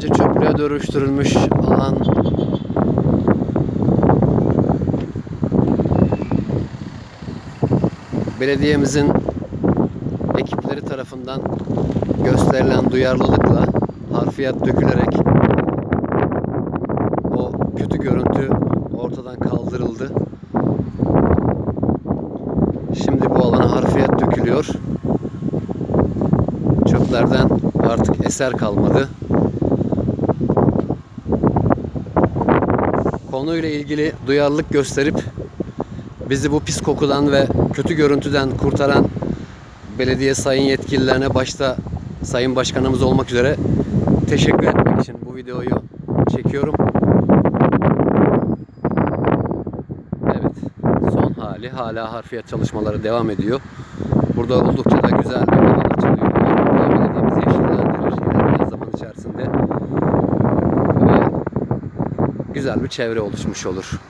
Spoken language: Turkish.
önce çöplüğe dönüştürülmüş alan belediyemizin ekipleri tarafından gösterilen duyarlılıkla harfiyat dökülerek o kötü görüntü ortadan kaldırıldı. Şimdi bu alana harfiyat dökülüyor. Çöplerden artık eser kalmadı. Konuyla ilgili duyarlılık gösterip bizi bu pis kokudan ve kötü görüntüden kurtaran belediye sayın yetkililerine başta sayın başkanımız olmak üzere teşekkür etmek için bu videoyu çekiyorum. Evet, son hali hala harfiyat çalışmaları devam ediyor. Burada oldukça da güzel bir güzel bir çevre oluşmuş olur.